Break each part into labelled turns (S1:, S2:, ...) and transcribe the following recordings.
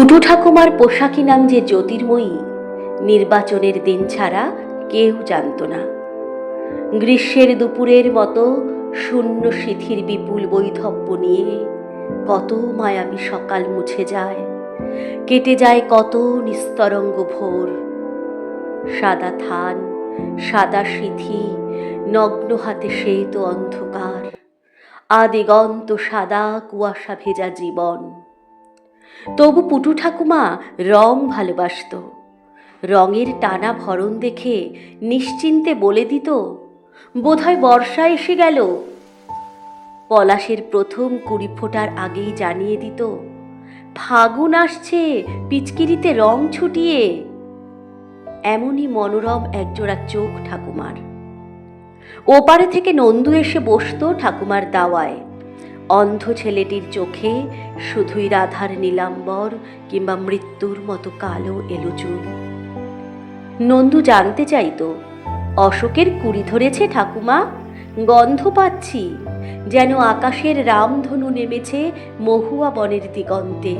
S1: পুটু ঠাকুমার পোশাকি নাম যে জ্যোতির্ময়ী, নির্বাচনের দিন ছাড়া কেউ জানত না। গ্রীষ্মের দুপুরের মতো শূন্য শিথির বিপুল বৈধব্য নিয়ে কত মায়াবী সকাল মুছে যায়, কেটে যায় কত নিস্তরঙ্গ ভোর। সাদা থান, সাদা সিথি, নগ্ন হাতে শ্বেত অন্ধকার, আদিগন্ত সাদা কুয়াশা ভেজা জীবন। তবু পুটু ঠাকুমা রং ভালোবাসত। রঙের টানা ভরণ দেখে নিশ্চিন্তে বলে দিত, বোধহয় বর্ষা এসে গেল। পলাশের প্রথম কুড়ি ফোটার আগেই জানিয়ে দিত, ফাগুন আসছে, পিচকিরিতে রং ছুটিয়ে। এমনই মনোরম একজোড়া চোখ ঠাকুমার। ওপারে থেকে নন্দু এসে বসতো ঠাকুমার দাওয়ায়। অন্ধ ছেলেটির চোখে শুধুই রাধার নীলাম্বর কিংবা মৃত্যুর মতো কালো এলো চুল। নন্দু জানতে চাইতো, অশোকের কুড়ি ধরেছে ঠাকুমা, গন্ধ পাচ্ছি যেন আকাশের রামধনু নেমেছে মহুয়া বনের দিগন্তে।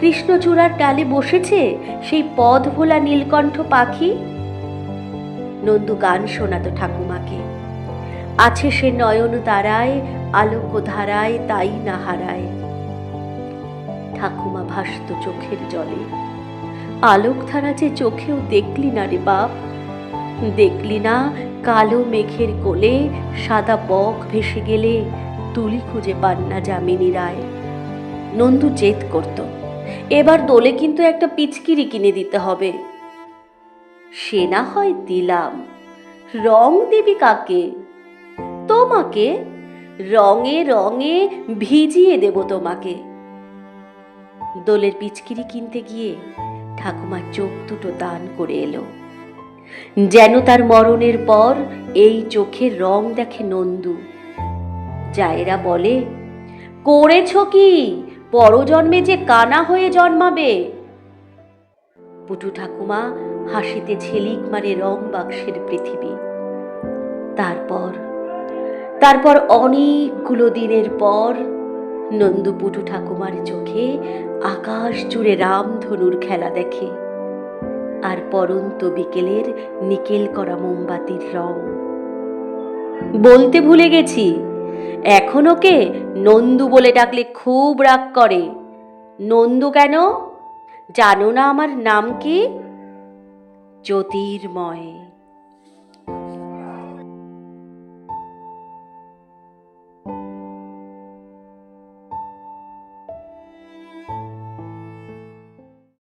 S1: কৃষ্ণচূড়ার ডালে বসেছে সেই পদ ভোলা নীলকণ্ঠ পাখি। নন্দু গান শোনাতো ঠাকুমাকে আছে সে নয়ন তারায়, আলোক ধারায়, তাই না হারায়। ঠাকুমা ভাসত চোখের জলে। আলোক ধারা যে চোখেও দেখলি না রে বাপ। দেখলি না কালো মেঘের কোলে সাদা বক ভেসে গেলে তুলি খুঁজে পান না যামিনী রায়। নন্দু জেদ করত, এবার দোলে কিন্তু একটা পিচকিরি কিনে দিতে হবে। সে না হয় দিলাম, রং দিবি কাকে? তোমাকে রঙে রঙে ভিজিয়ে দেব তোমাকে। দোলের পিচকিরি কিনতে গিয়ে ঠাকুমার চোখ দুটো দান করে এলো। যেন তার মরণের পর এই চোখে রং দেখে নন্দু। জায়েরা বলে, করেছ কি? পরজন্মে যে কানা হয়ে জন্মাবে? পুটু ঠাকুমা হাসিতে ঝিলিক মারে রং বাক্সের পৃথিবী। তারপর তারপর অনেকগুলো দিনের পর নন্দুপুটু ঠাকুমার চোখে আকাশ জুড়ে রামধনুর খেলা দেখে আর পরন্ত বিকেলের নিকেল করা মোমবাতির রং। বলতে ভুলে গেছি, এখন ওকে নন্দু বলে ডাকলে খুব রাগ করে। নন্দু কেন? জানো না আমার নাম কি? জ্যোতির্ময়।